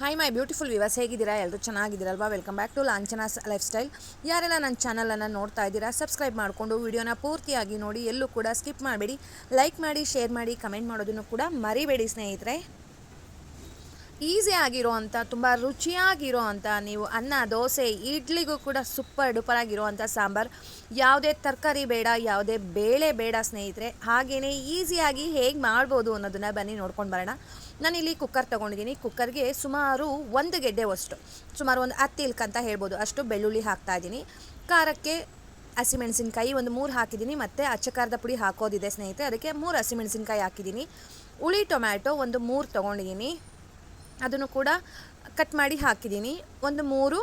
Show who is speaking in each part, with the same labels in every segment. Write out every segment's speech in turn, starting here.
Speaker 1: Hi my beautiful viewers ಹೇಗಿದ್ದೀರಾ? ಎಲ್ಲರೂ ಚೆನ್ನಾಗಿದ್ದೀರಲ್ವಾ? Welcome back to Lanchana's lifestyle ಯಾರೆಲ್ಲ ನನ್ನ ಚಾನಲನ್ನು ನೋಡ್ತಾ ಇದ್ದೀರಾ ಸಬ್ಸ್ಕ್ರೈಬ್ ಮಾಡಿಕೊಂಡು ವಿಡಿಯೋನ ಪೂರ್ತಿಯಾಗಿ ನೋಡಿ, ಎಲ್ಲೂ ಕೂಡ ಸ್ಕಿಪ್ ಮಾಡಬೇಡಿ. ಲೈಕ್ ಮಾಡಿ ಶೇರ್ ಮಾಡಿ ಕಮೆಂಟ್ ಮಾಡೋದನ್ನು ಕೂಡ ಮರಿಬೇಡಿ, ಸ್ನೇಹಿತರೆ. ಈಸಿ ಅಂತ, ತುಂಬ ರುಚಿಯಾಗಿರೋ ಅಂತ ನೀವು ಅನ್ನ, ದೋಸೆ, ಇಡ್ಲಿಗೂ ಕೂಡ ಸೂಪರ್ ಡೂಪರ್ ಆಗಿರುವಂಥ ಸಾಂಬಾರು. ಯಾವುದೇ ತರಕಾರಿ ಬೇಡ, ಯಾವುದೇ ಬೇಳೆ ಬೇಡ ಸ್ನೇಹಿತರೆ ಹಾಗೆಯೇ ಈಸಿಯಾಗಿ ಹೇಗೆ ಮಾಡ್ಬೋದು ಅನ್ನೋದನ್ನು ಬನ್ನಿ ನೋಡ್ಕೊಂಡು ಬರೋಣ. ನಾನಿಲ್ಲಿ ಕುಕ್ಕರ್ ತೊಗೊಂಡಿದ್ದೀನಿ. ಕುಕ್ಕರ್ಗೆ ಸುಮಾರು ಒಂದು ಗೆಡ್ಡೆ ಅಷ್ಟು, ಸುಮಾರು ಒಂದು ಹತ್ತು ಇಲ್ಕ್ ಅಂತ ಹೇಳ್ಬೋದು. ಅಷ್ಟು ಬೆಳ್ಳುಳ್ಳಿ ಹಾಕ್ತಾ ಇದ್ದೀನಿ. ಖಾರಕ್ಕೆ ಹಸಿಮೆಣಸಿನ್ಕಾಯಿ ಒಂದು ಮೂರು ಹಾಕಿದ್ದೀನಿ. ಮತ್ತು ಅಚ್ಚ ಖಾರದ ಪುಡಿ ಹಾಕೋದಿದೆ ಸ್ನೇಹಿತರೆ, ಅದಕ್ಕೆ ಮೂರು ಹಸಿಮೆಣಸಿನ್ಕಾಯಿ ಹಾಕಿದ್ದೀನಿ. ಹುಳಿ ಟೊಮ್ಯಾಟೊ ಒಂದು ಮೂರು ತೊಗೊಂಡಿದ್ದೀನಿ. ಅದನ್ನು ಕೂಡ ಕಟ್ ಮಾಡಿ ಹಾಕಿದ್ದೀನಿ. ಒಂದು ಮೂರು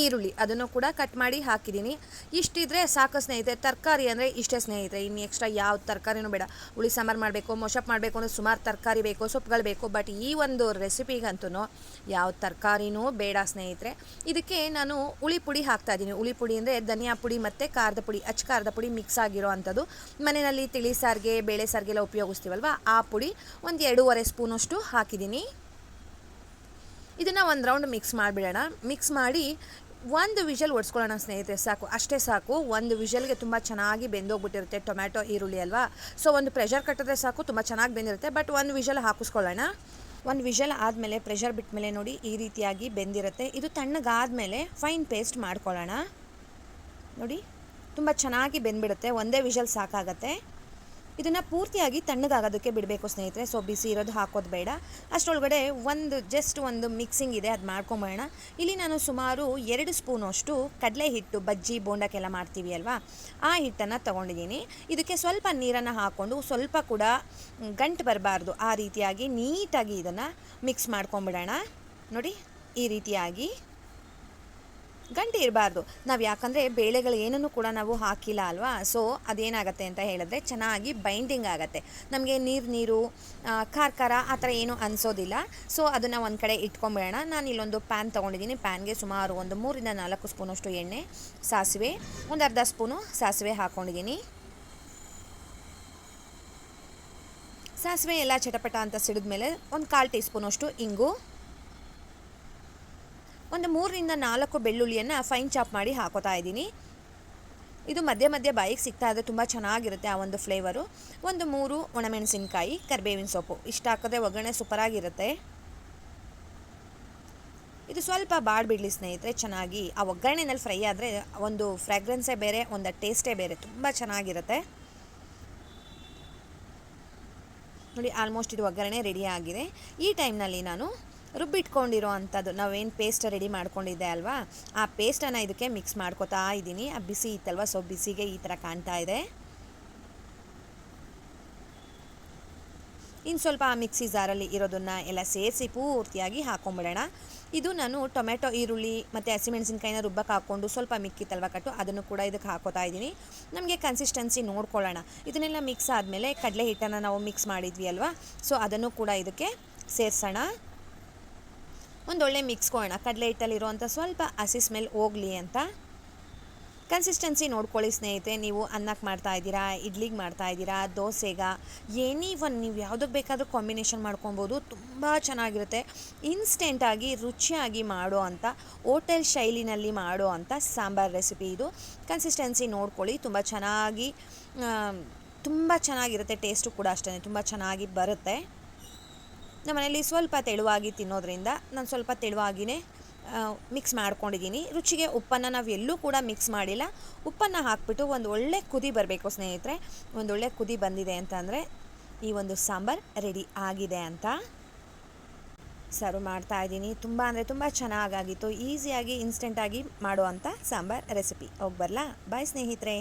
Speaker 1: ಈರುಳ್ಳಿ ಅದನ್ನು ಕೂಡ ಕಟ್ ಮಾಡಿ ಹಾಕಿದ್ದೀನಿ. ಇಷ್ಟಿದ್ರೆ ಸಾಕು ಸ್ನೇಹಿತರೆ, ತರಕಾರಿ ಅಂದರೆ ಇಷ್ಟೇ ಸ್ನೇಹಿತರೆ. ಇನ್ನು ಎಕ್ಸ್ಟ್ರಾ ಯಾವ ತರಕಾರಿನೂ ಬೇಡ. ಹುಳಿ ಸಾಂಬಾರು ಮಾಡಬೇಕು ಮೊಷಪ್ ಮಾಡಬೇಕು ಅಂದರೆ ಸುಮಾರು ತರಕಾರಿ ಬೇಕು ಸೊಪ್ಪುಗಳು ಬೇಕು. ಬಟ್ ಈ ಒಂದು ರೆಸಿಪಿಗಂತೂ ಯಾವ ತರಕಾರಿನೂ ಬೇಡ ಸ್ನೇಹಿತರೆ. ಇದಕ್ಕೆ ನಾನು ಹುಳಿ ಪುಡಿ ಹಾಕ್ತಾ ಇದ್ದೀನಿ. ಹುಳಿ ಪುಡಿ ಅಂದರೆ ಧನಿಯಾ ಪುಡಿ ಮತ್ತು ಖಾರದ ಪುಡಿ, ಅಚ್ಚ ಖಾರದ ಪುಡಿ ಮಿಕ್ಸ್ ಆಗಿರೋ ಅಂಥದ್ದು. ಮನೆಯಲ್ಲಿ ತಿಳಿ ಸಾರಿಗೆ, ಬೇಳೆ ಸಾರಿಗೆಲ್ಲ ಉಪಯೋಗಿಸ್ತೀವಲ್ವ? ಆ ಪುಡಿ ಒಂದು ಎರಡೂವರೆ ಸ್ಪೂನಷ್ಟು ಹಾಕಿದ್ದೀನಿ. ಇದನ್ನು ಒಂದು ರೌಂಡ್ ಮಿಕ್ಸ್ ಮಾಡಿಬಿಡೋಣ. ಮಿಕ್ಸ್ ಮಾಡಿ ಒಂದು ವಿಷಲ್ ಒಡ್ಸ್ಕೊಳ್ಳೋಣ ಸ್ನೇಹಿತರೆ, ಸಾಕು. ಅಷ್ಟೇ ಸಾಕು. ಒಂದು ವಿಷಲ್ಗೆ ತುಂಬ ಚೆನ್ನಾಗಿ ಬೆಂದೋಗ್ಬಿಟ್ಟಿರುತ್ತೆ ಟೊಮ್ಯಾಟೊ, ಈರುಳ್ಳಿ ಅಲ್ವಾ? ಸೊ ಒಂದು ಪ್ರೆಷರ್ ಕಟ್ಟಿದ್ರೆ ಸಾಕು, ತುಂಬ ಚೆನ್ನಾಗಿ ಬೆಂದಿರುತ್ತೆ. ಬಟ್ ಒಂದು ವಿಷಲ್ ಹಾಕಿಸ್ಕೊಳ್ಳೋಣ. ಒಂದು ವಿಷಲ್ ಆದಮೇಲೆ ಪ್ರೆಷರ್ ಬಿಟ್ಟ ಮೇಲೆ ನೋಡಿ ಈ ರೀತಿಯಾಗಿ ಬೆಂದಿರುತ್ತೆ. ಇದು ತಣ್ಣಗಾದಮೇಲೆ ಫೈನ್ ಪೇಸ್ಟ್ ಮಾಡ್ಕೊಳ್ಳೋಣ. ನೋಡಿ, ತುಂಬ ಚೆನ್ನಾಗಿ ಬೆಂದ್ಬಿಡುತ್ತೆ. ಒಂದೇ ವಿಷಲ್ ಸಾಕಾಗತ್ತೆ. ಇದನ್ನು ಪೂರ್ತಿಯಾಗಿ ತಣ್ಣಗಾಗೋದಕ್ಕೆ ಬಿಡಬೇಕು ಸ್ನೇಹಿತರೆ. ಸೊ ಬಿಸಿ ಇರೋದು ಹಾಕೋದು ಬೇಡ. ಅಷ್ಟರೊಳಗಡೆ ಒಂದು ಜಸ್ಟ್ ಒಂದು ಮಿಕ್ಸಿಂಗ್ ಇದೆ, ಅದು ಮಾಡ್ಕೊಂಬೋಣ ಇಲ್ಲಿ ನಾನು ಸುಮಾರು ಎರಡು ಸ್ಪೂನಷ್ಟು ಕಡಲೆ ಹಿಟ್ಟು ಬಜ್ಜಿ, ಬೋಂಡಕ್ಕೆಲ್ಲ ಮಾಡ್ತೀವಿ ಅಲ್ವಾ? ಆ ಹಿಟ್ಟನ್ನು ತೊಗೊಂಡಿದ್ದೀನಿ. ಇದಕ್ಕೆ ಸ್ವಲ್ಪ ನೀರನ್ನು ಹಾಕ್ಕೊಂಡು ಸ್ವಲ್ಪ ಕೂಡ ಗಂಟು ಬರಬಾರ್ದು. ಆ ರೀತಿಯಾಗಿ ನೀಟಾಗಿ ಇದನ್ನು ಮಿಕ್ಸ್ ಮಾಡ್ಕೊಂಬಿಡೋಣ. ನೋಡಿ, ಈ ರೀತಿಯಾಗಿ ಗಂಟೆ ಇರಬಾರ್ದು. ನಾವು ಯಾಕಂದರೆ ಬೇಳೆಗಳು ಏನನ್ನು ಕೂಡ ನಾವು ಹಾಕಿಲ್ಲ ಅಲ್ವಾ? ಸೊ ಅದೇನಾಗುತ್ತೆ ಅಂತ ಹೇಳಿದ್ರೆ ಚೆನ್ನಾಗಿ ಬೈಂಡಿಂಗ್ ಆಗುತ್ತೆ. ನಮಗೆ ನೀರು ನೀರು ಖಾರ ಖಾರ ಆ ಥರ ಏನೂ ಅನಿಸೋದಿಲ್ಲ. ಸೊ ಅದನ್ನು ಒಂದು ಕಡೆ ಇಟ್ಕೊಂಬೇಡ ನಾನು ಇಲ್ಲೊಂದು ಪ್ಯಾನ್ ತೊಗೊಂಡಿದ್ದೀನಿ. ಪ್ಯಾನ್ಗೆ ಸುಮಾರು ಒಂದು ಮೂರಿಂದ ನಾಲ್ಕು ಸ್ಪೂನಷ್ಟು ಎಣ್ಣೆ, ಸಾಸಿವೆ, ಒಂದು ಅರ್ಧ ಸ್ಪೂನು ಸಾಸಿವೆ ಹಾಕ್ಕೊಂಡಿದ್ದೀನಿ ಸಾಸಿವೆ ಎಲ್ಲ ಚಟಪಟ ಅಂತ ಸಿಡಿದ ಮೇಲೆ ಒಂದು ಕಾಲು ಟೀ ಸ್ಪೂನಷ್ಟು ಇಂಗು. ಒಂದು ಮೂರರಿಂದ ನಾಲ್ಕು ಬೆಳ್ಳುಳ್ಳಿಯನ್ನು ಫೈನ್ ಚಾಪ್ ಮಾಡಿ ಹಾಕೋತಾ ಇದ್ದೀನಿ. ಇದು ಮಧ್ಯ ಮಧ್ಯೆ ಬಾಯಿಗೆ ಸಿಗ್ತಾ ಇದ್ದರೆ ತುಂಬ ಚೆನ್ನಾಗಿರುತ್ತೆ ಆ ಒಂದು ಫ್ಲೇವರು ಒಂದು ಮೂರು ಒಣಮೆಣಸಿನಕಾಯಿ, ಕರಿಬೇವಿನ ಸೊಪ್ಪು. ಇಷ್ಟ ಹಾಕಿದ್ರೆ ಒಗ್ಗರಣೆ ಸೂಪರಾಗಿರುತ್ತೆ. ಇದು ಸ್ವಲ್ಪ ಬಾಡ್ಬಿಡ್ಲಿ ಸ್ನೇಹಿತರೆ, ಚೆನ್ನಾಗಿ ಆ ಒಗ್ಗರಣೆನಲ್ಲಿ ಫ್ರೈ ಆದರೆ ಒಂದು ಫ್ರ್ಯಾಗ್ರೆನ್ಸೇ ಬೇರೆ, ಒಂದು ಟೇಸ್ಟೇ ಬೇರೆ, ತುಂಬ ಚೆನ್ನಾಗಿರುತ್ತೆ. ನೋಡಿ ಆಲ್ಮೋಸ್ಟ್ ಇದು ಒಗ್ಗರಣೆ ರೆಡಿ ಆಗಿದೆ. ಈ ಟೈಮ್ನಲ್ಲಿ ನಾನು ರುಬ್ಬಿಟ್ಕೊಂಡಿರೋ ಅಂಥದ್ದು. ನಾವೇನು ಪೇಸ್ಟ್ ರೆಡಿ ಮಾಡ್ಕೊಂಡಿದ್ದೆ ಅಲ್ವಾ? ಆ ಪೇಸ್ಟನ್ನು ಇದಕ್ಕೆ ಮಿಕ್ಸ್ ಮಾಡ್ಕೋತಾ ಇದ್ದೀನಿ. ಆ ಬಿಸಿ ಇತ್ತಲ್ವ ಸೊ ಬಿಸಿಗೆ ಈ ಥರ ಕಾಣ್ತಾ ಇದೆ. ಇನ್ನು ಸ್ವಲ್ಪ ಆ ಮಿಕ್ಸಿ ಜಾರಲ್ಲಿ ಇರೋದನ್ನು ಎಲ್ಲ ಸೇರಿಸಿ ಪೂರ್ತಿಯಾಗಿ ಹಾಕೊಂಬಿಡೋಣ. ಇದು ನಾನು ಟೊಮೆಟೊ, ಈರುಳ್ಳಿ ಮತ್ತು ಹಸಿಮೆಣಸಿನ್ಕಾಯಿನ ರುಬ್ಬಕ್ಕೆ ಹಾಕ್ಕೊಂಡು ಸ್ವಲ್ಪ ಮಿಕ್ಕಿತ್ತಲ್ವ ಕಟ್ಟು ಅದನ್ನು ಕೂಡ ಇದಕ್ಕೆ ಹಾಕೋತಾ ಇದ್ದೀನಿ. ನಮಗೆ ಕನ್ಸಿಸ್ಟೆನ್ಸಿ ನೋಡ್ಕೊಳ್ಳೋಣ. ಇದನ್ನೆಲ್ಲ ಮಿಕ್ಸ್ ಆದಮೇಲೆ ಕಡಲೆ ಹಿಟ್ಟನ್ನು ನಾವು ಮಿಕ್ಸ್ ಮಾಡಿದ್ವಿ ಅಲ್ವಾ? ಸೊ ಅದನ್ನು ಕೂಡ ಇದಕ್ಕೆ ಸೇರಿಸೋಣ. ಒಂದೊಳ್ಳೆ ಮಿಕ್ಸ್ ಕೊಡೋಣ. ಕಡಲೆ ಹಿಟ್ಟಲ್ಲಿರುವಂಥ ಸ್ವಲ್ಪ ಹಸಿ ಸ್ಮೆಲ್ ಹೋಗಲಿ ಅಂತ. ಕನ್ಸಿಸ್ಟೆನ್ಸಿ ನೋಡ್ಕೊಳ್ಳಿ ಸ್ನೇಹಿತೆ ನೀವು ಅನ್ನಕ್ಕೆ ಮಾಡ್ತಾ ಇದ್ದೀರಾ, ಇಡ್ಲಿಗೆ ಮಾಡ್ತಾ ಇದ್ದೀರಾ, ದೋಸೆಗ ಎನಿ ಒನ್ ನೀವು ಯಾವುದಕ್ಕೆ ಬೇಕಾದರೂ ಕಾಂಬಿನೇಷನ್ ಮಾಡ್ಕೊಬೋದು, ತುಂಬ ಚೆನ್ನಾಗಿರುತ್ತೆ. ಇನ್ಸ್ಟೆಂಟಾಗಿ ರುಚಿಯಾಗಿ ಮಾಡೋ ಅಂಥ ಹೋಟೆಲ್ ಶೈಲಿನಲ್ಲಿ ಮಾಡೋ ಅಂಥ ಸಾಂಬಾರು ರೆಸಿಪಿ ಇದು. ಕನ್ಸಿಸ್ಟೆನ್ಸಿ ನೋಡ್ಕೊಳ್ಳಿ, ತುಂಬ ಚೆನ್ನಾಗಿ ತುಂಬ ಚೆನ್ನಾಗಿರುತ್ತೆ ಟೇಸ್ಟು ಕೂಡ ಅಷ್ಟೇ ತುಂಬ ಚೆನ್ನಾಗಿ ಬರುತ್ತೆ. ನಮ್ಮ ಮನೇಲಿ ಸ್ವಲ್ಪ ತೆಳುವಾಗಿ ತಿನ್ನೋದ್ರಿಂದ ನಾನು ಸ್ವಲ್ಪ ತೆಳುವಾಗಿಯೇ ಮಿಕ್ಸ್ ಮಾಡ್ಕೊಂಡಿದ್ದೀನಿ. ರುಚಿಗೆ ಉಪ್ಪನ್ನು ನಾವು ಎಲ್ಲೂ ಕೂಡ ಮಿಕ್ಸ್ ಮಾಡಿಲ್ಲ. ಉಪ್ಪನ್ನು ಹಾಕ್ಬಿಟ್ಟು ಒಂದು ಒಳ್ಳೆ ಕುದಿ ಬರಬೇಕು ಸ್ನೇಹಿತರೆ. ಒಂದು ಒಳ್ಳೆ ಕುದಿ ಬಂದಿದೆ ಅಂತಂದರೆ ಈ ಒಂದು ಸಾಂಬಾರು ರೆಡಿ ಆಗಿದೆ ಅಂತ ಸರ್ವ್ ಮಾಡ್ತಾ ಇದ್ದೀನಿ. ತುಂಬ ಅಂದರೆ ತುಂಬ ಚೆನ್ನಾಗಾಗಿತ್ತು. ಈಸಿಯಾಗಿ ಇನ್ಸ್ಟೆಂಟಾಗಿ ಮಾಡುವಂಥ ಸಾಂಬಾರು ರೆಸಿಪಿ ಹೋಗಿ ಬರಲಾ? ಬಾಯ್ ಸ್ನೇಹಿತರೆ.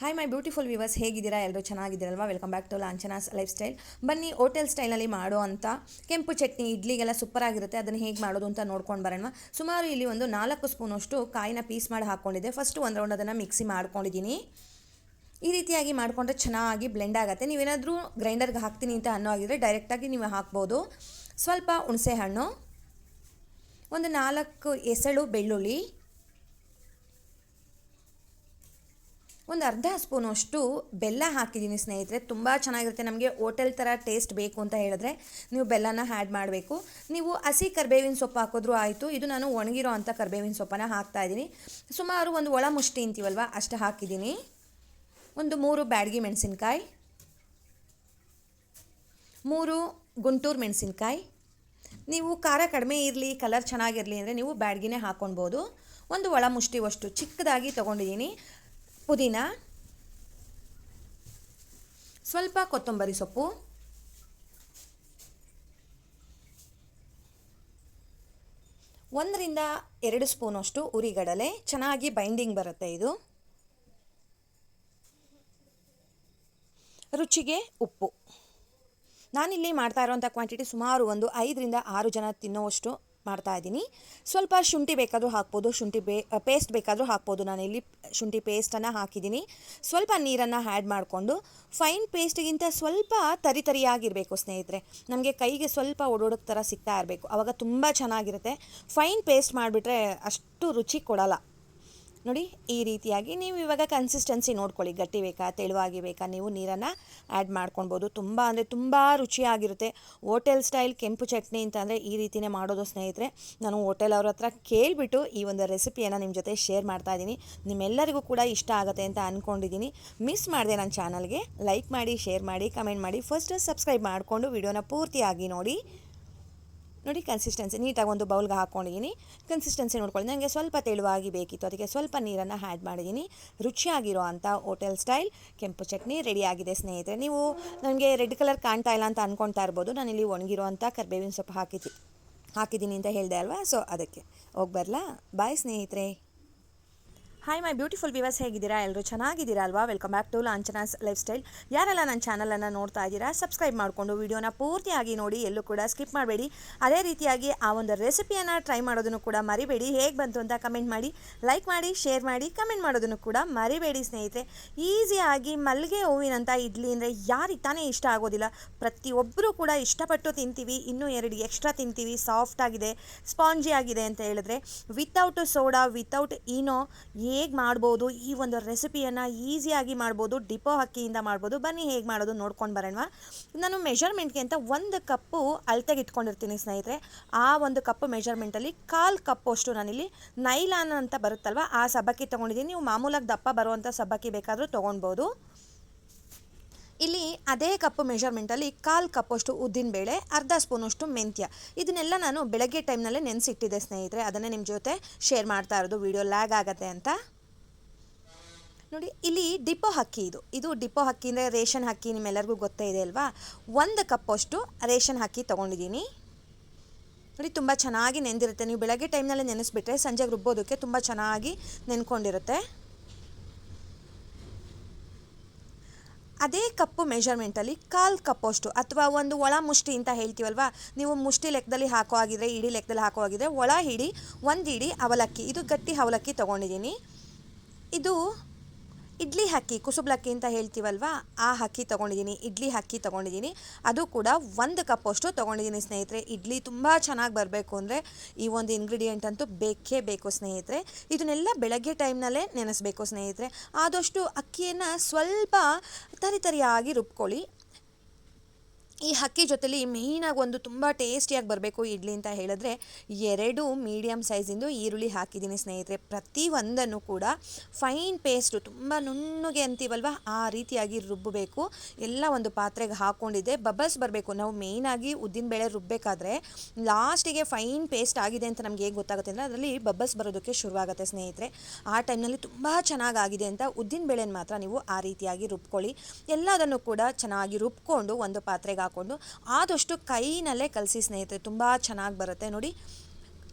Speaker 1: ಹಾಯ್ ಮೈ ಬ್ಯೂಟಿಫುಲ್ ವ್ಯೂವರ್ಸ್ ಹೇಗಿದ್ದೀರಾ? ಎಲ್ಲರೂ ಚೆನ್ನಾಗಿದ್ದೀರಲ್ವಾ? Welcome back to Lanchana's lifestyle ಬನ್ನಿ ಹೋಟೆಲ್ ಸ್ಟೈಲಲ್ಲಿ ಮಾಡೋ ಅಂಥ ಕೆಂಪು ಚಟ್ನಿ, ಇಡ್ಲಿಗೆಲ್ಲ ಸೂಪರಾಗಿರುತ್ತೆ ಅದನ್ನು ಹೇಗೆ ಮಾಡೋದು ಅಂತ ನೋಡ್ಕೊಂಡು ಬರೋಣ. ಸುಮಾರು ಇಲ್ಲಿ ಒಂದು ನಾಲ್ಕು ಸ್ಪೂನಷ್ಟು ಕಾಯಿನ ಪೀಸ್ ಮಾಡಿ ಹಾಕ್ಕೊಂಡಿದ್ದೆ ಫಸ್ಟು ಒಂದು ರೌಂಡ್ ಅದನ್ನು ಮಿಕ್ಸಿ ಮಾಡ್ಕೊಂಡಿದ್ದೀನಿ. ಈ ರೀತಿಯಾಗಿ ಮಾಡಿಕೊಂಡ್ರೆ ಚೆನ್ನಾಗಿ ಬ್ಲೆಂಡ್ ಆಗುತ್ತೆ. ನೀವೇನಾದರೂ ಗ್ರೈಂಡರ್ಗೆ ಹಾಕ್ತೀನಿ ಅಂತ ಅನ್ನೋ ಆಗಿದ್ರೆ ಡೈರೆಕ್ಟಾಗಿ ನೀವು ಹಾಕ್ಬೋದು. ಸ್ವಲ್ಪ ಹುಣಸೆ ಹಣ್ಣು ಒಂದು ನಾಲ್ಕು ಎಸಳು ಬೆಳ್ಳುಳ್ಳಿ ಒಂದು ಅರ್ಧ ಸ್ಪೂನಷ್ಟು ಬೆಲ್ಲ ಹಾಕಿದ್ದೀನಿ ಸ್ನೇಹಿತರೆ. ತುಂಬ ಚೆನ್ನಾಗಿರುತ್ತೆ. ನಮಗೆ ಹೋಟೆಲ್ ಥರ ಟೇಸ್ಟ್ ಬೇಕು ಅಂತ ಹೇಳಿದ್ರೆ ನೀವು ಬೆಲ್ಲನ ಆ್ಯಡ್ ಮಾಡಬೇಕು. ನೀವು ಹಸಿ ಕರ್ಬೇವಿನ ಸೊಪ್ಪು ಹಾಕಿದ್ರೂ ಆಯಿತು. ಇದು ನಾನು ಒಣಗಿರೋ ಅಂಥ ಕರ್ಬೇವಿನ ಸೊಪ್ಪನ್ನು ಹಾಕ್ತಾ ಇದ್ದೀನಿ. ಸುಮಾರು ಒಂದು ಒಳ ಮುಷ್ಟಿ ಅಂತೀವಲ್ವ, ಅಷ್ಟು ಹಾಕಿದ್ದೀನಿ. ಒಂದು ಮೂರು ಬ್ಯಾಡಗಿ ಮೆಣಸಿನ್ಕಾಯಿ. ಮೂರು ಗುಂಟೂರು ಮೆಣಸಿನ್ಕಾಯಿ. ನೀವು ಖಾರ ಕಡಿಮೆ ಇರಲಿ, ಕಲರ್ ಚೆನ್ನಾಗಿರಲಿ ಅಂದರೆ ನೀವು ಬ್ಯಾಡ್ಗಿನೇ ಹಾಕ್ಕೊಳ್ಬೋದು ಒಂದು ಒಳ ಮುಷ್ಟಿವಷ್ಟು ಚಿಕ್ಕದಾಗಿ ತೊಗೊಂಡಿದ್ದೀನಿ. ಪುದೀನ? ಸ್ವಲ್ಪ ಕೊತ್ತಂಬರಿ ಸೊಪ್ಪು. ಒಂದರಿಂದ ಎರಡು ಸ್ಪೂನಷ್ಟು ಉರಿಗಡಲೆ. ಚೆನ್ನಾಗಿ ಬೈಂಡಿಂಗ್ ಬರುತ್ತೆ ಇದು. ರುಚಿಗೆ ಉಪ್ಪು. ನಾನಿಲ್ಲಿ ಮಾಡ್ತಾ ಇರೋವಂಥ ಕ್ವಾಂಟಿಟಿ ಸುಮಾರು ಒಂದು ಐದರಿಂದ ಆರು ಜನ ತಿನ್ನೋವಷ್ಟು ಮಾಡ್ತಾ ಇದ್ದೀನಿ. ಸ್ವಲ್ಪ ಶುಂಠಿ ಬೇಕಾದರೂ ಹಾಕ್ಬೋದು, ಶುಂಠಿ ಬೇ ಪೇಸ್ಟ್ ಬೇಕಾದರೂ ಹಾಕ್ಬೋದು. ನಾನಿಲ್ಲಿ ಶುಂಠಿ ಪೇಸ್ಟನ್ನು ಹಾಕಿದ್ದೀನಿ. ಸ್ವಲ್ಪ ನೀರನ್ನು ಆ್ಯಡ್ ಮಾಡಿಕೊಂಡು ಫೈನ್ ಪೇಸ್ಟಿಗಿಂತ ಸ್ವಲ್ಪ ತರಿ ತರಿಯಾಗಿರಬೇಕು ಸ್ನೇಹಿತರೆ. ನಮಗೆ ಕೈಗೆ ಸ್ವಲ್ಪ ಓಡೋಡೋಕ್ಕೆ ಥರ ಸಿಗ್ತಾ ಇರಬೇಕು. ಆವಾಗ ತುಂಬ ಚೆನ್ನಾಗಿರುತ್ತೆ. ಫೈನ್ ಪೇಸ್ಟ್ ಮಾಡಿಬಿಟ್ರೆ ಅಷ್ಟು ರುಚಿ ಕೊಡಲ್ಲ. ನೋಡಿ, ಈ ರೀತಿಯಾಗಿ ನೀವು ಇವಾಗ ಕನ್ಸಿಸ್ಟೆನ್ಸಿ ನೋಡ್ಕೊಳ್ಳಿ. ಗಟ್ಟಿ ಬೇಕಾ, ತೆಳುವಾಗಿ ಬೇಕಾ, ನೀವು ನೀರನ್ನು ಆ್ಯಡ್ ಮಾಡ್ಕೊಳ್ಬೋದು. ತುಂಬ ಅಂದರೆ ತುಂಬ ರುಚಿಯಾಗಿರುತ್ತೆ. ಹೋಟೆಲ್ ಸ್ಟೈಲ್ ಕೆಂಪು ಚಟ್ನಿ ಅಂತಂದರೆ ಈ ರೀತಿಯೇ ಮಾಡೋದು ಸ್ನೇಹಿತರೆ. ನಾನು ಹೋಟೆಲ್ ಅವ್ರ ಹತ್ರ ಕೇಳಿಬಿಟ್ಟು ಈ ಒಂದು ರೆಸಿಪಿಯನ್ನು ನಿಮ್ಮ ಜೊತೆ ಶೇರ್ ಮಾಡ್ತಾ ಇದ್ದೀನಿ. ನಿಮ್ಮೆಲ್ಲರಿಗೂ ಕೂಡ ಇಷ್ಟ ಆಗುತ್ತೆ ಅಂತ ಅಂದ್ಕೊಂಡಿದ್ದೀನಿ ಮಿಸ್ ಮಾಡಿದೆ ನನ್ನ ಚಾನಲ್ಗೆ ಲೈಕ್ ಮಾಡಿ ಶೇರ್ ಮಾಡಿ ಕಮೆಂಟ್ ಮಾಡಿ. ಫಸ್ಟ್ ಸಬ್ಸ್ಕ್ರೈಬ್ ಮಾಡಿಕೊಂಡು ವಿಡಿಯೋನ ಪೂರ್ತಿಯಾಗಿ ನೋಡಿ. ನೋಡಿ ಕನ್ಸಿಸ್ಟೆನ್ಸಿ ನೀಟಾಗಿ ಒಂದು ಬೌಲ್ಗೆ ಹಾಕ್ಕೊಂಡಿದ್ದೀನಿ ಕನ್ಸಿಸ್ಟೆನ್ಸಿ ನೋಡ್ಕೊಳ್ಳಿ. ನನಗೆ ಸ್ವಲ್ಪ ತೆಳುವಾಗಿ ಬೇಕಿತ್ತು. ಅದಕ್ಕೆ ಸ್ವಲ್ಪ ನೀರನ್ನು ಆ್ಯಡ್ ಮಾಡಿದ್ದೀನಿ ರುಚಿಯಾಗಿರೋ ಅಂಥ ಹೋಟೆಲ್ ಸ್ಟೈಲ್ ಕೆಂಪು ಚಟ್ನಿ ರೆಡಿಯಾಗಿದೆ ಸ್ನೇಹಿತರೆ. ನೀವು ನನಗೆ ರೆಡ್ ಕಲರ್ ಕಾಣ್ತಾ ಇಲ್ಲ ಅಂತ ಅಂದ್ಕೊಳ್ತಾ ಇರ್ಬೋದು. ನಾನಿಲ್ಲಿ ಒಣಗಿರೋ ಅಂಥ ಕರ್ಬೇವಿನ ಸೊಪ್ಪು ಹಾಕಿದ್ದಿ ಹಾಕಿದ್ದೀನಿ ಅಂತ ಹೇಳಿದೆ ಅಲ್ವಾ? ಸೊ ಅದಕ್ಕೆ. ಹೋಗಿ ಬರಲಾ? ಬಾಯ್ ಸ್ನೇಹಿತರೆ. ಹಾಯ್ ಮೈ ಬ್ಯೂಟಿಫುಲ್ ವಿವರ್ಸ್ ಹೇಗಿದ್ದೀರಾ? ಎಲ್ಲರೂ ಚೆನ್ನಾಗಿದ್ದೀರಾ ಅಲ್ವಾ? Welcome back to Lanchana's lifestyle ಯಾರೆಲ್ಲ ನನ್ನ ಚಾನಲನ್ನು ನೋಡ್ತಾ ಇದ್ದೀರಾ ಸಬ್ಸ್ಕ್ರೈಬ್ ಮಾಡಿಕೊಂಡು ವಿಡಿಯೋನ ಪೂರ್ತಿಯಾಗಿ ನೋಡಿ, ಎಲ್ಲೂ ಕೂಡ ಸ್ಕಿಪ್ ಮಾಡಬೇಡಿ. ಅದೇ ರೀತಿಯಾಗಿ ಆ ಒಂದು ರೆಸಿಪಿಯನ್ನು ಟ್ರೈ ಮಾಡೋದನ್ನು ಕೂಡ ಮರಿಬೇಡಿ. ಹೇಗೆ ಬಂತು ಅಂತ ಕಮೆಂಟ್ ಮಾಡಿ ಲೈಕ್ ಮಾಡಿ ಶೇರ್ ಮಾಡಿ ಕಮೆಂಟ್ ಮಾಡೋದನ್ನು ಕೂಡ ಮರಿಬೇಡಿ ಸ್ನೇಹಿತರೆ. ಈಸಿಯಾಗಿ ಮಲ್ಲಿಗೆ ಹೂವಿನಂಥ ಇಡ್ಲಿ ಅಂದರೆ ಯಾರಿಗೆ ತಾನೇ ಇಷ್ಟ ಆಗೋದಿಲ್ಲ. ಪ್ರತಿಯೊಬ್ಬರೂ ಕೂಡ ಇಷ್ಟಪಟ್ಟು ತಿಂತೀವಿ. ಇನ್ನೂ ಎರಡು ಎಕ್ಸ್ಟ್ರಾ ತಿಂತೀವಿ. ಸಾಫ್ಟ್ ಆಗಿದೆ ಸ್ಪಾಂಜಿ ಆಗಿದೆ ಅಂತ ಹೇಳಿದ್ರೆ ವಿತೌಟ್ ಸೋಡಾ ವಿತೌಟ್ ಈನೋ ಹೇಗೆ ಮಾಡ್ಬೋದು? ಈ ಒಂದು ರೆಸಿಪಿಯನ್ನು ಈಸಿಯಾಗಿ ಮಾಡ್ಬೋದು, ಡಿಪೋ ಹಕ್ಕಿಯಿಂದ ಮಾಡ್ಬೋದು, ಬನ್ನಿ ಹೇಗೆ ಮಾಡೋದು ನೋಡ್ಕೊಂಡು ಬರೋಣ ನಾನು ಮೆಷರ್ಮೆಂಟ್ಗೆ ಅಂತ ಒಂದು ಕಪ್ಪು ಅಳತೆಗೆ ಇಟ್ಕೊಂಡಿರ್ತೀನಿ ಸ್ನೇಹಿತರೆ. ಆ ಒಂದು ಕಪ್ ಮೆಷರ್ಮೆಂಟಲ್ಲಿ ಕಾಲು ಕಪ್ಪು ಅಷ್ಟು ನಾನಿಲ್ಲಿ ನೈಲಾನ್ ಅಂತ ಬರುತ್ತಲ್ವ, ಆ ಸಬ್ಬಕ್ಕಿ ತೊಗೊಂಡಿದ್ದೀನಿ. ನೀವು ಮಾಮೂಲಾಗಿ ದಪ್ಪ ಬರುವಂಥ ಸಬ್ಬಕ್ಕಿ ಬೇಕಾದರೂ ತೊಗೊಳ್ಬೋದು ಇಲ್ಲಿ ಅದೇ ಕಪ್ಪು ಮೆಷರ್ಮೆಂಟಲ್ಲಿ ಕಾಲು ಕಪ್ಪಷ್ಟು ಉದ್ದಿನಬೇಳೆ ಅರ್ಧ ಸ್ಪೂನಷ್ಟು ಮೆಂತ್ಯ. ಇದನ್ನೆಲ್ಲ ನಾನು ಬೆಳಗ್ಗೆ ಟೈಮ್ನಲ್ಲೇ ನೆನೆಸಿಟ್ಟಿದ್ದೆ ಸ್ನೇಹಿತರೆ. ಅದನ್ನೇ ನಿಮ್ಮ ಜೊತೆ ಶೇರ್ ಮಾಡ್ತಾ ಇರೋದು. ವಿಡಿಯೋ ಲ್ಯಾಗ್ ಆಗತ್ತೆ ಅಂತ. ನೋಡಿ, ಇಲ್ಲಿ ಡಿಪೋ ಹಕ್ಕಿ ಇದು. ಇದು ಡಿಪೋ ಹಕ್ಕಿ ಅಂದರೆ ರೇಷನ್ ಹಕ್ಕಿ ನಿಮ್ಮೆಲ್ಲರಿಗೂ ಗೊತ್ತೇ ಇದೆ ಅಲ್ವಾ? ಒಂದು ಕಪ್ಪಷ್ಟು ರೇಷನ್ ಹಕ್ಕಿ ತೊಗೊಂಡಿದ್ದೀನಿ. ನೋಡಿ, ತುಂಬ ಚೆನ್ನಾಗಿ ನೆನೆದಿರುತ್ತೆ ನೀವು ಬೆಳಗ್ಗೆ ಟೈಮ್ನಲ್ಲೇ ನೆನೆಸ್ಬಿಟ್ರೆ ಸಂಜೆಗೆ ರುಬ್ಬೋದಕ್ಕೆ ತುಂಬ ಚೆನ್ನಾಗಿ ನೆನ್ಕೊಂಡಿರುತ್ತೆ. ಅದೇ ಕಪ್ಪು ಮೆಷರ್ಮೆಂಟಲ್ಲಿ ಕಾಲು ಕಪ್ಪಷ್ಟು ಅಥವಾ ಒಂದು ಒಳ ಮುಷ್ಟಿ ಅಂತ ಹೇಳ್ತೀವಲ್ವ? ನೀವು ಮುಷ್ಟಿ ಲೆಕ್ಕದಲ್ಲಿ ಹಾಕೋ ಆಗಿದ್ರೆ ಇಡೀ ಲೆಕ್ಕದಲ್ಲಿ ಹಾಕೋ ಆಗಿದ್ರೆ ಒಳ ಹಿಡಿ, ಒಂದು ಇಡಿ ಅವಲಕ್ಕಿ, ಇದು ಗಟ್ಟಿ ಅವಲಕ್ಕಿ ತೊಗೊಂಡಿದ್ದೀನಿ. ಇದು ಇಡ್ಲಿ ಅಕ್ಕಿ ಕುಸುಬ್ಲಕ್ಕಿ ಅಂತ ಹೇಳ್ತೀವಲ್ವ? ಆ ಅಕ್ಕಿ ತೊಗೊಂಡಿದ್ದೀನಿ, ಇಡ್ಲಿ ಅಕ್ಕಿ ತೊಗೊಂಡಿದ್ದೀನಿ. ಅದು ಕೂಡ ಒಂದು ಕಪ್ಪಷ್ಟು ತೊಗೊಂಡಿದ್ದೀನಿ ಸ್ನೇಹಿತರೆ. ಇಡ್ಲಿ ತುಂಬ ಚೆನ್ನಾಗಿ ಬರಬೇಕು ಅಂದರೆ ಈ ಒಂದು ಇಂಗ್ರೀಡಿಯೆಂಟ್ ಅಂತೂ ಬೇಕೇ ಬೇಕು ಸ್ನೇಹಿತರೆ. ಇದನ್ನೆಲ್ಲ ಬೆಳಗ್ಗೆ ಟೈಮ್ನಲ್ಲೇ ನೆನೆಸ್ಬೇಕು ಸ್ನೇಹಿತರೆ. ಆದಷ್ಟು ಅಕ್ಕಿಯನ್ನು ಸ್ವಲ್ಪ ತರಿತರಿಯಾಗಿ ರುಬ್ಕೊಳ್ಳಿ. ಈ ಅಕ್ಕಿ ಜೊತೆಲಿ ಮೇಯ್ನಾಗಿ ಒಂದು ತುಂಬ ಟೇಸ್ಟಿಯಾಗಿ ಬರಬೇಕು ಇಡ್ಲಿ ಅಂತ ಹೇಳಿದ್ರೆ ಎರಡು ಮೀಡಿಯಮ್ ಸೈಜಿಂದು ಈರುಳ್ಳಿ ಹಾಕಿದ್ದೀನಿ ಸ್ನೇಹಿತರೆ. ಪ್ರತಿ ಒಂದನ್ನು ಕೂಡ ಫೈನ್ ಪೇಸ್ಟು ತುಂಬ ನುಣ್ಣಗೆ ಅಂತೀವಲ್ವ? ಆ ರೀತಿಯಾಗಿ ರುಬ್ಬಬೇಕು. ಎಲ್ಲ ಒಂದು ಪಾತ್ರೆಗೆ ಹಾಕ್ಕೊಂಡಿದ್ದೆ ಬಬಲ್ಸ್ ಬರಬೇಕು. ನಾವು ಮೇಯ್ನಾಗಿ ಉದ್ದಿನಬೇಳೆ ರುಬ್ಬಬೇಕಾದ್ರೆ ಲಾಸ್ಟಿಗೆ ಫೈನ್ ಪೇಸ್ಟ್ ಆಗಿದೆ ಅಂತ ನಮಗೆ ಹೇಗೆ ಗೊತ್ತಾಗುತ್ತೆ ಅಂದರೆ ಅದರಲ್ಲಿ ಬಬಲ್ಸ್ ಬರೋದಕ್ಕೆ ಶುರುವಾಗುತ್ತೆ ಸ್ನೇಹಿತರೆ. ಆ ಟೈಮ್ನಲ್ಲಿ ತುಂಬ ಚೆನ್ನಾಗಾಗಿದೆ ಅಂತ ಉದ್ದಿನ ಬೇಳೆನ ಮಾತ್ರ ನೀವು ಆ ರೀತಿಯಾಗಿ ರುಬ್ಕೊಳ್ಳಿ. ಎಲ್ಲದನ್ನು ಕೂಡ ಚೆನ್ನಾಗಿ ರುಬ್ಕೊಂಡು ಒಂದು ಪಾತ್ರೆಗೆ ಹಾಕ್ಕೊಂಡು ಆದಷ್ಟು ಕೈನಲ್ಲೇ ಕಲಸಿ ಸ್ನೇಹಿತರೆ, ತುಂಬ ಚೆನ್ನಾಗಿ ಬರುತ್ತೆ. ನೋಡಿ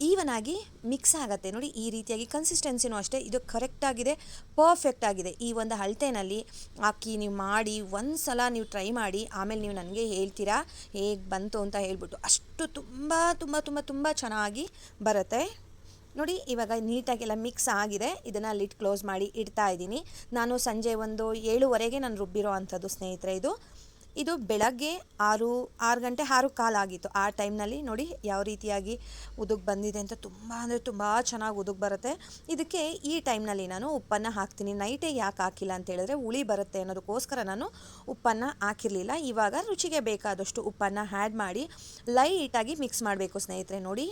Speaker 1: ಈವನ್ ಆಗಿ ಮಿಕ್ಸ್ ಆಗುತ್ತೆ. ನೋಡಿ, ಈ ರೀತಿಯಾಗಿ ಕನ್ಸಿಸ್ಟೆನ್ಸಿನೂ ಅಷ್ಟೇ. ಇದು ಕರೆಕ್ಟಾಗಿದೆ ಪರ್ಫೆಕ್ಟ್ ಆಗಿದೆ. ಈ ಒಂದು ಅಳತೆನಲ್ಲಿ ಹಾಕಿ ನೀವು ಮಾಡಿ ಒಂದು ಸಲ ನೀವು ಟ್ರೈ ಮಾಡಿ, ಆಮೇಲೆ ನೀವು ನನಗೆ ಹೇಳ್ತೀರಾ, ಹೇಗೆ ಬಂತು ಅಂತ ಹೇಳ್ಬಿಟ್ಟು ಅಷ್ಟು ತುಂಬ ತುಂಬ ತುಂಬ ತುಂಬ ಚೆನ್ನಾಗಿ ಬರುತ್ತೆ. ನೋಡಿ, ಇವಾಗ ನೀಟಾಗೆಲ್ಲ ಮಿಕ್ಸ್ ಆಗಿದೆ. ಇದನ್ನು ಲಿಟ್ ಕ್ಲೋಸ್ ಮಾಡಿ ಇಡ್ತಾ ಇದ್ದೀನಿ. ನಾನು ಸಂಜೆ ಒಂದು ಏಳುವರೆಗೆ ನಾನು ರುಬ್ಬಿರೋ ಅಂಥದ್ದು ಸ್ನೇಹಿತರೆ ಇದು. ಇದು ಬೆಳಗ್ಗೆ ಆರು ಆರು ಗಂಟೆ ಆರು ಕಾಲಾಗಿತ್ತು ಆ ಟೈಮ್ನಲ್ಲಿ ನೋಡಿ ಯಾವ ರೀತಿಯಾಗಿ ಉದುಗ್ ಬಂದಿದೆ ಅಂತ ತುಂಬ ಅಂದರೆ ತುಂಬ ಚೆನ್ನಾಗಿ ಉದುಗ್ ಬರುತ್ತೆ. ಇದಕ್ಕೆ ಈ ಟೈಮ್ನಲ್ಲಿ ನಾನು ಉಪ್ಪನ್ನು ಹಾಕ್ತೀನಿ. ನೈಟೇ ಯಾಕೆ ಹಾಕಿಲ್ಲ ಅಂತ ಹೇಳಿದ್ರೆ ಹುಳಿ ಬರುತ್ತೆ ಅನ್ನೋದಕ್ಕೋಸ್ಕರ ನಾನು ಉಪ್ಪನ್ನು ಹಾಕಿರಲಿಲ್ಲ. ಇವಾಗ ರುಚಿಗೆ ಬೇಕಾದಷ್ಟು ಉಪ್ಪನ್ನು ಆ್ಯಡ್ ಮಾಡಿ ಲೈಟಾಗಿ ಮಿಕ್ಸ್ ಮಾಡಬೇಕು ಸ್ನೇಹಿತರೆ, ನೋಡಿ.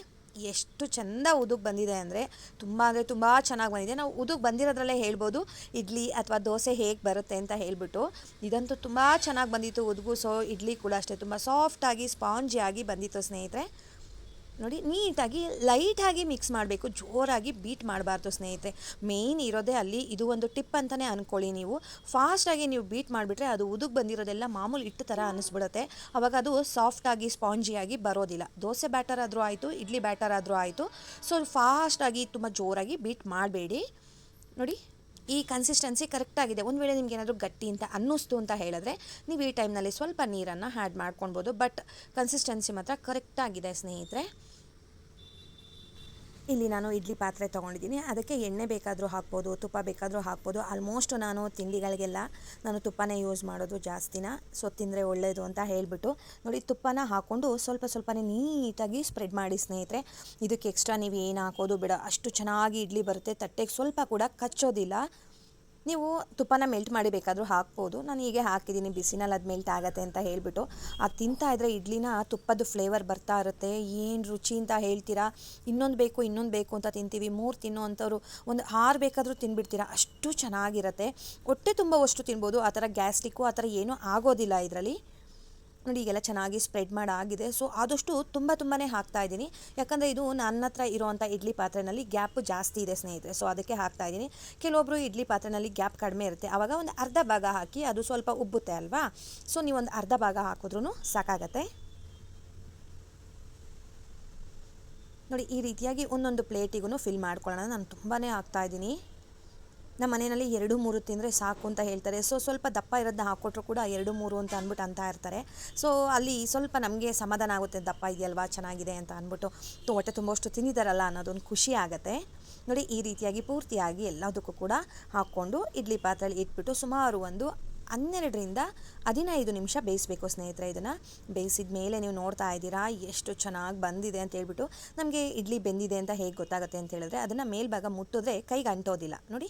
Speaker 1: ಎಷ್ಟು ಚಂದ ಉದುಗ್ ಬಂದಿದೆ ಅಂದರೆ ತುಂಬ ಅಂದರೆ ತುಂಬ ಚೆನ್ನಾಗಿ ಬಂದಿದೆ. ನಾವು ಉದುಗ್ ಬಂದಿರೋದ್ರಲ್ಲೇ ಹೇಳ್ಬೋದು, ಇಡ್ಲಿ ಅಥವಾ ದೋಸೆ ಹೇಗೆ ಬರುತ್ತೆ ಅಂತ ಹೇಳಿಬಿಟ್ಟು. ಇದಂತೂ ತುಂಬ ಚೆನ್ನಾಗಿ ಬಂದಿತ್ತು ಉದುಗು, ಸೊ ಇಡ್ಲಿ ಕೂಡ ಅಷ್ಟೇ. ತುಂಬ ಸಾಫ್ಟಾಗಿ ಸ್ಪಾಂಜಿಯಾಗಿ ಬಂದಿತ್ತು ಸ್ನೇಹಿತರೆ. ನೋಡಿ, ನೀಟಾಗಿ, ಲೈಟಾಗಿ ಮಿಕ್ಸ್ ಮಾಡಬೇಕು. ಜೋರಾಗಿ ಬೀಟ್ ಮಾಡಬಾರ್ದು ಸ್ನೇಹಿತರೆ. ಮೇಯ್ನ್ ಇರೋದೇ ಅಲ್ಲಿ ಇದು ಒಂದು ಟಿಪ್ ಅಂತಲೇ ಅಂದ್ಕೊಳ್ಳಿ ನೀವು. ಫಾಸ್ಟಾಗಿ ನೀವು ಬೀಟ್ ಮಾಡಿಬಿಟ್ರೆ ಅದು ಉದುಗ್ ಬಂದಿರೋದೆಲ್ಲ ಮಾಮೂಲಿ ಇಟ್ಟು ಥರ ಅನಿಸ್ಬಿಡುತ್ತೆ. ಅವಾಗ ಅದು ಸಾಫ್ಟಾಗಿ ಸ್ಪಾಂಜಿಯಾಗಿ ಬರೋದಿಲ್ಲ. ದೋಸೆ ಬ್ಯಾಟರ್ ಆದರೂ ಆಯಿತು, ಇಡ್ಲಿ ಬ್ಯಾಟರ್ ಆದರೂ ಆಯಿತು. ಸೊ ಫಾಸ್ಟಾಗಿ ತುಂಬ ಜೋರಾಗಿ ಬೀಟ್ ಮಾಡಬೇಡಿ. ನೋಡಿ, ಈ ಕನ್ಸಿಸ್ಟೆನ್ಸಿ ಕರೆಕ್ಟಾಗಿದೆ ಒಂದು ವೇಳೆ ನಿಮ್ಗೆ ಏನಾದರೂ ಗಟ್ಟಿ ಅಂತ ಅನ್ನಿಸ್ತು ಅಂತ ಹೇಳಿದ್ರೆ, ನೀವು ಈ ಟೈಮ್ನಲ್ಲಿ ಸ್ವಲ್ಪ ನೀರನ್ನು ಆ್ಯಡ್ ಮಾಡ್ಕೊಳ್ಬೋದು. ಬಟ್ ಕನ್ಸಿಸ್ಟೆನ್ಸಿ ಮಾತ್ರ ಕರೆಕ್ಟಾಗಿದೆ ಸ್ನೇಹಿತರೆ. ಇಲ್ಲಿ ನಾನು ಇಡ್ಲಿ ಪಾತ್ರೆ ತೊಗೊಂಡಿದ್ದೀನಿ. ಅದಕ್ಕೆ ಎಣ್ಣೆ ಬೇಕಾದರೂ ಹಾಕ್ಬೋದು, ತುಪ್ಪ ಬೇಕಾದರೂ ಹಾಕ್ಬೋದು. ಆಲ್ಮೋಸ್ಟ್ ನಾನು ತಿಂಡಿಗಳಿಗೆಲ್ಲ ನಾನು ತುಪ್ಪನೇ ಯೂಸ್ ಮಾಡೋದು ಜಾಸ್ತಿನ. ಸೊ ತಿಂದರೆ ಒಳ್ಳೆಯದು ಅಂತ ಹೇಳಿಬಿಟ್ಟು ನೋಡಿ ತುಪ್ಪನ ಹಾಕ್ಕೊಂಡು ಸ್ವಲ್ಪ ಸ್ವಲ್ಪನೇ ನೀಟಾಗಿ ಸ್ಪ್ರೆಡ್ ಮಾಡಿ ಸ್ನೇಹಿತರೆ. ಇದಕ್ಕೆ ಎಕ್ಸ್ಟ್ರಾ ನೀವು ಏನು ಹಾಕೋದು ಬಿಡ. ಅಷ್ಟು ಚೆನ್ನಾಗಿ ಇಡ್ಲಿ ಬರುತ್ತೆ. ತಟ್ಟೆಗೆ ಸ್ವಲ್ಪ ಕೂಡ ಕಚ್ಚೋದಿಲ್ಲ. ನೀವು ತುಪ್ಪನ ಮೆಲ್ಟ್ ಮಾಡಿ ಬೇಕಾದರೂ ಹಾಕ್ಬೋದು. ನಾನು ಹೀಗೆ ಹಾಕಿದ್ದೀನಿ. ಬಿಸಿನಲ್ಲಿ ಅದು ಮೆಲ್ಟ್ ಆಗುತ್ತೆ ಅಂತ ಹೇಳಿಬಿಟ್ಟು. ಅದು ತಿಂತಾ ಇದ್ದರೆ ಇಡ್ಲಿನ ತುಪ್ಪದ ಫ್ಲೇವರ್ ಬರ್ತಾ ಇರುತ್ತೆ. ಏನು ರುಚಿ ಅಂತ ಹೇಳ್ತೀರಾ? ಇನ್ನೊಂದು ಬೇಕು ಇನ್ನೊಂದು ಬೇಕು ಅಂತ ತಿಂತೀವಿ. ಮೂರು ತಿನ್ನೋ ಅಂಥವ್ರು ಒಂದು ಆರು ಬೇಕಾದರೂ ತಿನ್ಬಿಡ್ತೀರಾ? ಅಷ್ಟು ಚೆನ್ನಾಗಿರುತ್ತೆ. ಹೊಟ್ಟೆ ತುಂಬವಷ್ಟು ತಿನ್ಬೋದು. ಆ ಥರ ಗ್ಯಾಸ್ಟಿಕ್ಕು ಆ ಥರ ಏನೂ ಆಗೋದಿಲ್ಲ ಇದರಲ್ಲಿ. ನೋಡಿ ಈಗೆಲ್ಲ ಚೆನ್ನಾಗಿ ಸ್ಪ್ರೆಡ್ ಮಾಡಾಗಿದೆ. ಸೊ ಆದಷ್ಟು ತುಂಬ ತುಂಬಾ ಹಾಕ್ತಾ ಇದ್ದೀನಿ. ಯಾಕಂದರೆ ಇದು ನನ್ನ ಹತ್ರ ಇರೋವಂಥ ಇಡ್ಲಿ ಪಾತ್ರೆನಲ್ಲಿ ಗ್ಯಾಪ್ ಜಾಸ್ತಿ ಇದೆ, ಸ್ನೇಹಿತರೆ. ಸೊ ಅದಕ್ಕೆ ಹಾಕ್ತಾ ಇದ್ದೀನಿ. ಕೆಲವೊಬ್ಬರು ಇಡ್ಲಿ ಪಾತ್ರೆನಲ್ಲಿ ಗ್ಯಾಪ್ ಕಡಿಮೆ ಇರುತ್ತೆ. ಆವಾಗ ಒಂದು ಅರ್ಧ ಭಾಗ ಹಾಕಿ ಅದು ಸ್ವಲ್ಪ ಉಬ್ಬುತ್ತೆ ಅಲ್ವಾ? ಸೊ ನೀವು ಒಂದು ಅರ್ಧ ಭಾಗ ಹಾಕಿದ್ರೂ ಸಾಕಾಗತ್ತೆ. ನೋಡಿ, ಈ ರೀತಿಯಾಗಿ ಒಂದೊಂದು ಪ್ಲೇಟಿಗೂ ಫಿಲ್ ಮಾಡ್ಕೊಳ್ಳೋಣ. ನಾನು ತುಂಬಾ ಹಾಕ್ತಾ ಇದ್ದೀನಿ. ನಮ್ಮ ಮನೆಯಲ್ಲಿ ಎರಡು ಮೂರು ತಿಂದರೆ ಸಾಕು ಅಂತ ಹೇಳ್ತಾರೆ. ಸೊ, ಸ್ವಲ್ಪ ದಪ್ಪ ಇರೋದನ್ನ ಹಾಕ್ಕೊಟ್ರು ಕೂಡ ಎರಡು ಮೂರು ಅಂತ ಅಂದ್ಬಿಟ್ಟು ಅಂತ ಇರ್ತಾರೆ. ಸೊ, ಅಲ್ಲಿ ಸ್ವಲ್ಪ ನಮಗೆ ಸಮಾಧಾನ ಆಗುತ್ತೆ. ದಪ್ಪ ಇದೆಯಲ್ವಾ? ಚೆನ್ನಾಗಿದೆ ಅಂತ ಅಂದ್ಬಿಟ್ಟು ತು ಹೊಟ್ಟೆ ತುಂಬಷ್ಟು ತಿಂದಿದ್ದಾರಲ್ಲ ಅನ್ನೋದೊಂದು ಖುಷಿ ಆಗುತ್ತೆ. ನೋಡಿ, ಈ ರೀತಿಯಾಗಿ ಪೂರ್ತಿಯಾಗಿ ಎಲ್ಲದಕ್ಕೂ ಕೂಡ ಹಾಕ್ಕೊಂಡು ಇಡ್ಲಿ ಪಾತ್ರೆಯಲ್ಲಿ ಇಟ್ಬಿಟ್ಟು ಸುಮಾರು ಒಂದು ಹನ್ನೆರಡರಿಂದ ಹದಿನೈದು ನಿಮಿಷ ಬೇಯಿಸಬೇಕು ಸ್ನೇಹಿತರೆ ಇದನ್ನು. ಬೇಯಿಸಿದ ಮೇಲೆ ನೀವು ನೋಡ್ತಾ ಇದ್ದೀರಾ, ಎಷ್ಟು ಚೆನ್ನಾಗಿ ಬಂದಿದೆ ಅಂತ ಹೇಳ್ಬಿಟ್ಟು ನಮಗೆ ಇಡ್ಲಿ ಬೆಂದಿದೆ ಅಂತ ಹೇಗೆ ಗೊತ್ತಾಗುತ್ತೆ ಅಂತ ಹೇಳಿದ್ರೆ ಅದನ್ನು ಮೇಲ್ಭಾಗ ಮುಟ್ಟಿದ್ರೆ ಕೈಗೆ ಅಂಟೋದಿಲ್ಲ. ನೋಡಿ,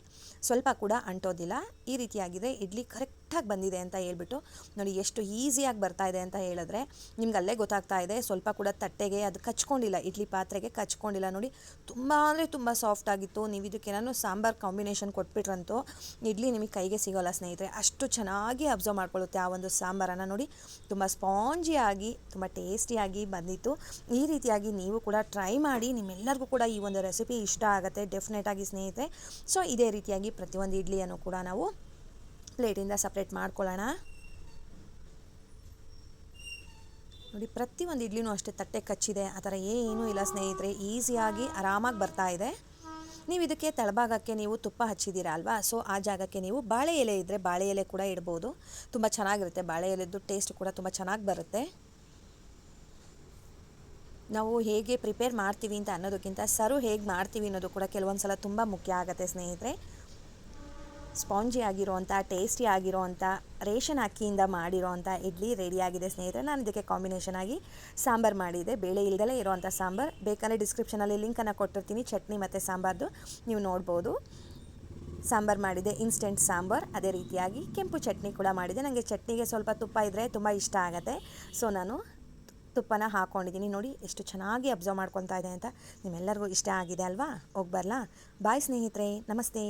Speaker 1: ಸ್ವಲ್ಪ ಕೂಡ ಅಂಟೋದಿಲ್ಲ. ಈ ರೀತಿಯಾಗಿದೆ ಇಡ್ಲಿ ಕರೆಕ್ಟಾಗಿ ಬಂದಿದೆ ಅಂತ ಹೇಳ್ಬಿಟ್ಟು, ನೋಡಿ ಎಷ್ಟು ಈಸಿಯಾಗಿ ಬರ್ತಾ ಇದೆ ಅಂತ ಹೇಳಿದ್ರೆ, ನಿಮ್ಗೆ ಅಲ್ಲೇ ಗೊತ್ತಾಗ್ತಾ ಇದೆ, ಸ್ವಲ್ಪ ಕೂಡ ತಟ್ಟೆಗೆ ಅದು ಕಚ್ಕೊಂಡಿಲ್ಲ, ಇಡ್ಲಿ ಪಾತ್ರೆಗೆ ಕಚ್ಕೊಂಡಿಲ್ಲ ನೋಡಿ. ತುಂಬ ಅಂದರೆ ತುಂಬ ಸಾಫ್ಟ್ ಆಗಿತ್ತು. ನೀವು ಇದಕ್ಕೆ ನಾನು ಸಾಂಬಾರು ಕಾಂಬಿನೇಷನ್ ಕೊಟ್ಬಿಟ್ರಂತೂ, ಇಡ್ಲಿ ನಿಮಗೆ ಕೈಗೆ ಸಿಗೋಲ್ಲ ಸ್ನೇಹಿತರೆ. ಅಷ್ಟು ಚೆನ್ನಾಗಿ ಅಬ್ಸರ್ವ್ ಮಾಡ್ಕೊಳ್ಳುತ್ತೆ ಆ ಒಂದು ಸಾಂಬಾರನ್ನು ನೋಡಿ. ತುಂಬ ಸ್ಪಾಂಜಿಯಾಗಿ ತುಂಬ ಟೇಸ್ಟಿಯಾಗಿ ಬಂದಿತ್ತು. ಈ ರೀತಿಯಾಗಿ ನೀವು ಕೂಡ ಟ್ರೈ ಮಾಡಿ, ನಿಮ್ಮೆಲ್ಲರಿಗೂ ಕೂಡ ಈ ಒಂದು ರೆಸಿಪಿ ಇಷ್ಟ ಆಗುತ್ತೆ ಡೆಫಿನೆಟಾಗಿ ಸ್ನೇಹಿತರೆ. ಸೊ ಇದೇ ರೀತಿಯಾಗಿ ಪ್ರತಿಯೊಂದು ಇಡ್ಲಿಯನ್ನು ಕೂಡ ನಾವು ಪ್ಲೇಟಿಂದ ಸಪ್ರೇಟ್ ಮಾಡ್ಕೊಳ್ಳೋಣ. ನೋಡಿ ಪ್ರತಿಯೊಂದು ಇಡ್ಲಿನೂ ಅಷ್ಟೇ ತಟ್ಟೆ ಕಚ್ಚಿದೆ. ಆ ಥರ ಏನೂ ಇಲ್ಲ ಸ್ನೇಹಿತರೆ, ಈಸಿಯಾಗಿ ಆರಾಮಾಗಿ ಬರ್ತಾ ಇದೆ. ನೀವು ಇದಕ್ಕೆ ತಳಭಾಗಕ್ಕೆ ನೀವು ತುಪ್ಪ ಹಚ್ಚಿದ್ದೀರಾ ಅಲ್ವಾ? ಸೊ, ಆ ಜಾಗಕ್ಕೆ ನೀವು ಬಾಳೆ ಎಲೆ ಇದ್ದರೆ ಬಾಳೆ ಎಲೆ ಕೂಡ ಇಡ್ಬೋದು. ತುಂಬ ಚೆನ್ನಾಗಿರುತ್ತೆ ಬಾಳೆ ಎಲೆದು ಟೇಸ್ಟ್ ಕೂಡ ತುಂಬ ಚೆನ್ನಾಗಿ ಬರುತ್ತೆ. ನಾವು ಹೇಗೆ ಪ್ರಿಪೇರ್ ಮಾಡ್ತೀವಿ ಅಂತ ಅನ್ನೋದಕ್ಕಿಂತ, ಸರು ಹೇಗೆ ಮಾಡ್ತೀವಿ ಅನ್ನೋದು ಕೂಡ ಕೆಲವೊಂದು ಸಲ ತುಂಬ ಮುಖ್ಯ ಆಗುತ್ತೆ ಸ್ನೇಹಿತರೆ. ಸ್ಪಾಂಜಿ ಆಗಿರೋವಂಥ ಟೇಸ್ಟಿ ಆಗಿರುವಂಥ ರೇಷನ್ ಅಕ್ಕಿಯಿಂದ ಮಾಡಿರೋವಂಥ ಇಡ್ಲಿ ರೆಡಿಯಾಗಿದೆ ಸ್ನೇಹಿತರೆ. ನಾನು ಇದಕ್ಕೆ ಕಾಂಬಿನೇಷನ್ ಆಗಿ ಸಾಂಬಾರು ಮಾಡಿದೆ. ಬೇಳೆ ಇಲ್ದಲೇ ಇರೋವಂಥ ಸಾಂಬಾರು. ಬೇಕಾದ್ರೆ ಡಿಸ್ಕ್ರಿಪ್ಷನಲ್ಲಿ ಲಿಂಕನ್ನು ಕೊಟ್ಟಿರ್ತೀನಿ. ಚಟ್ನಿ ಮತ್ತು ಸಾಂಬಾರ್ದು ನೀವು ನೋಡ್ಬೋದು. ಸಾಂಬಾರು ಮಾಡಿದೆ ಇನ್ಸ್ಟೆಂಟ್ ಸಾಂಬಾರು. ಅದೇ ರೀತಿಯಾಗಿ ಕೆಂಪು ಚಟ್ನಿ ಕೂಡ ಮಾಡಿದೆ. ನನಗೆ ಚಟ್ನಿಗೆ ಸ್ವಲ್ಪ ತುಪ್ಪ ಇದ್ದರೆ ತುಂಬ ಇಷ್ಟ ಆಗುತ್ತೆ. ಸೊ ನಾನು ತುಪ್ಪನ ಹಾಕ್ಕೊಂಡಿದ್ದೀನಿ ನೋಡಿ, ಎಷ್ಟು ಚೆನ್ನಾಗಿ ಅಬ್ಸರ್ವ್ ಮಾಡ್ಕೊತಾ ಇದೆ ಅಂತ ನಿಮ್ಮೆಲ್ಲರಿಗೂ ಇಷ್ಟ ಆಗಿದೆ ಅಲ್ವಾ? ಹೋಗಿ ಬರಲಾ? ಬಾಯ್ ಸ್ನೇಹಿತರೆ. ನಮಸ್ತೆ.